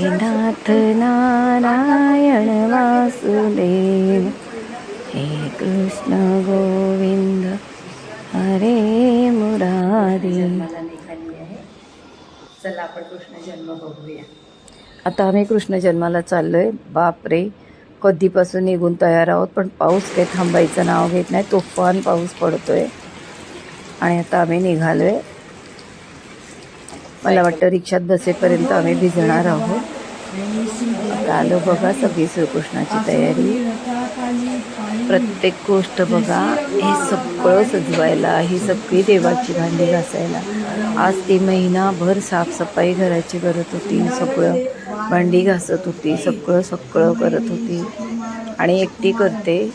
नाथ नारायण वासुदेव। हे कृष्ण गोविंद हरे मुरारी। निघाली आहे चला आपण कृष्ण जन्म बघूया. आता आम्ही कृष्ण जन्माला चाललोय. बापरे कधीपासून निघून तयार आहोत पण पाऊस काही थांबायचं नाव घेत नाही तुफान पाऊस पडतोय. आणि आता आम्ही निघालोय. मला वाटतं रिक्षात बसेपर्यंत आम्ही भिजणार आहोत. आलो बघा सगळी श्रीकृष्णाची तयारी. प्रत्येक गोष्ट बघा हे सगळं सजवायला ही सगळी देवाची भांडी घासायला. आज ती महिनाभर साफसफाई घराची करत होती सगळं भांडी घासत होती सगळं सगळं करत होती. आणि एकटी करते.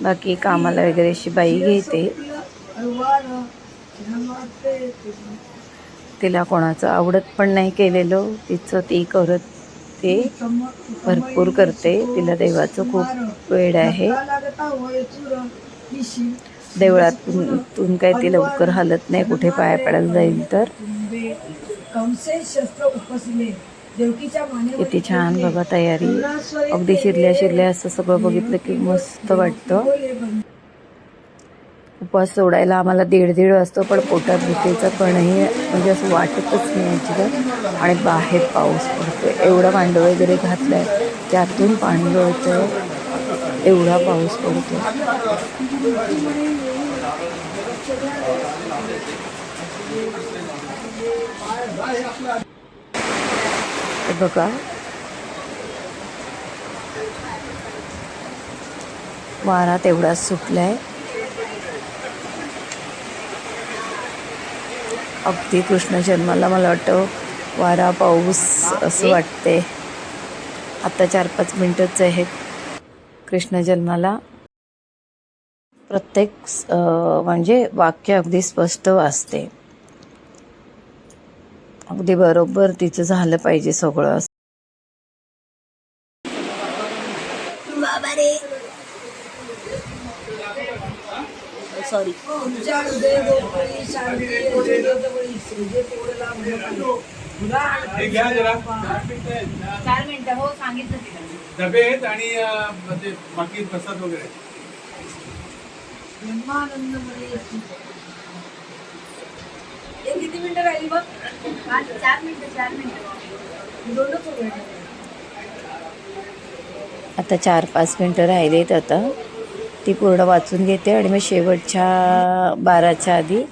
बाकी कामाला वगैरे अशी बाई घेते. तिला कोणाचं आवडत पण नाही केलेलं. तिचं ती करत ते भरपूर करते. तिला देवाचं खूप वेळ आहे. देवळातून काय ती लवकर हलत नाही. कुठे पाया पडायला जाईल तर. किती छान बघा तयारी. अगदी शिरल्या शिरल्या असं सगळं बघितलं की मस्त वाटतं. उपवास सोडायला आम्हाला दीड दीड वाजतो पण पोटात भुकेचं पणही म्हणजे असं वाटतच नाही अजिबात. आणि बाहेर पाऊस पडतो एवढा मांडव वगैरे घातलं आहे त्यातून पाणी गळतं एवढा पाऊस पडतो बघा. वारा तेवढाच सुटलाय. अगदी कृष्ण जन्माला मला वाटतं वारा पाऊस असं वाटते. आता चार पाच मिनटंच आहेत. कृष्ण जन्माला प्रत्येक म्हणजे वाक्य अगदी स्पष्ट वाचते. अगदी बरोबर तिचं झालं पाहिजे सगळं सॉरी हे घ्या जरा. चार मिनिटं हो सांगितलं तिला डबे आहेत आणि अं, ते बाकी प्रसाद वगैरे. किती मिनिटं राहिली बघ? चार मिनिटं चार मिनिटं. दोन आता चार पाच मिनटं राहिलेत आता. ती पूर्ण वाचून घेते आणि मग शेवटच्या बाराच्या आधी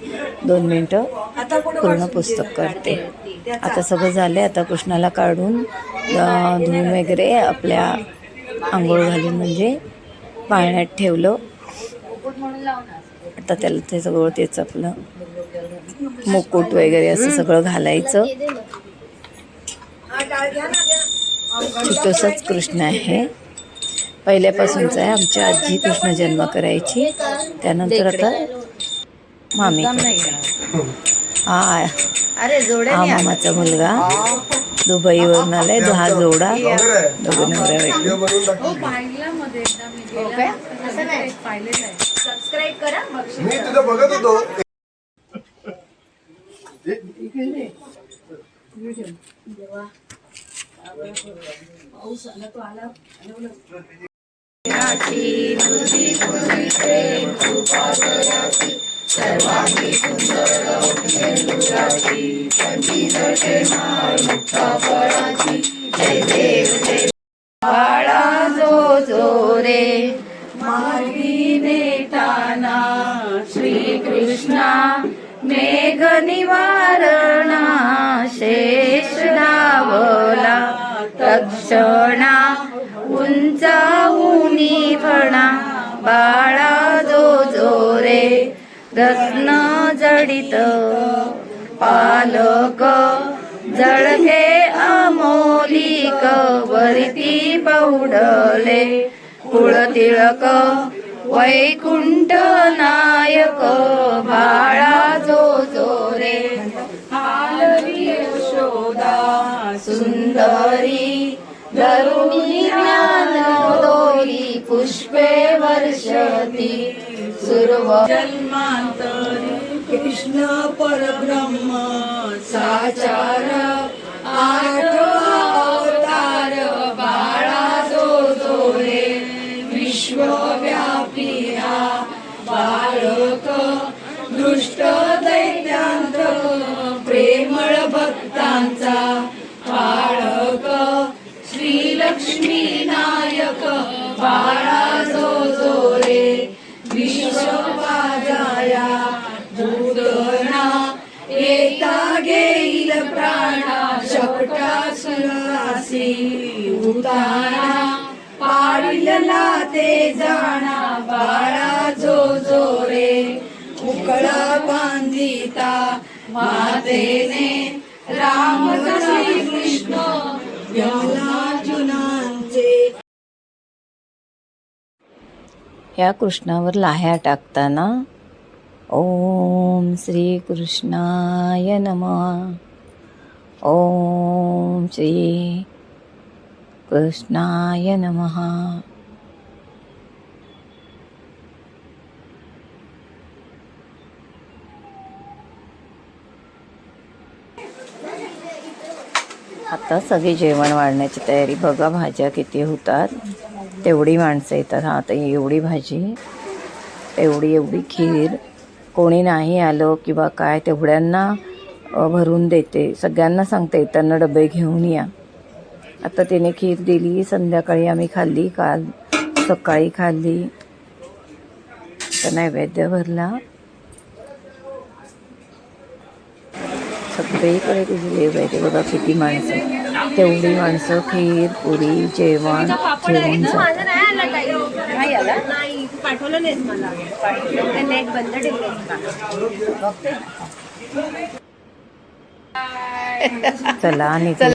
दोन मिनटं पूर्ण पुस्तक करते. आता सगळं झालं आता कृष्णाला काढून धुऊन धुवून वगैरे आपल्या आंघोळ घालून म्हणजे पाळण्यात ठेवलं. आता त्याला ते सगळं तेच आपलं मुकुट वगैरे असं सगळं घालायचं. छोटंसंच कृष्ण आहे. पहिल्यापासूनच आहे. आमची आजी कृष्ण जन्म करायची. त्यानंतर आता मामी हा अरे हा मामाचा मुलगा. दुबईवरून आलाय. हा जोडा. दोघं नवऱ्या बायको. हो काय असं नाही सबस्क्राईब करा बक्षीस मी जय देव जय बाळा जो जो रे मार्गी नेताना श्रीकृष्णा मेघ निवारणा शेष धावला तक्षणा जाऊन म्हणा बाळा जो जो रे रत्न जडित पालक जळके अमोलिक वरती पौडले कुळतिळक वैकुंठ नायक बाळा जो जो रे हालवी यशोदा सुंदरी पुष्पे सुरव। जन्मांतरी कृष्ण परब्रह्म साचार आठ अवतार बाळा जो जो रे विश्वव्यापी हा बाळक दृष्ट प्राणा उतारा पाडिलला ते जाणा बाळा जो जो रे उकळा बांधिता मातेने राम श्री कृष्ण अर्जुनांचे ह्या कृष्णावर लाह्या टाकताना ओम श्री कृष्णाय नमः. ओम श्री कृष्णाय नमः। आता सगळी जेवण वाढण्याची तयारी. बघा भाज्या किती होतात. तेवढी माणसं येतात. हा आता एवढी भाजी एवढी एवढी खीर. कोणी नाही आलं किंवा काय तेवढ्यांना भरून देते. सगळ्यांना सांगते येताना डबे घेऊन या. आता तिने खीर दिली संध्याकाळी आम्ही खाल्ली काल सकाळी खाल्ली. तर नैवेद्य भरला. सगळीकडे तुझी देव आहे ते बघा किती माणसं. तेवढी माणसं खीर पुरी जेवण जेवण नाही पाठवलं नाहीस मला ते नेट बंद ठेवलं चला आणि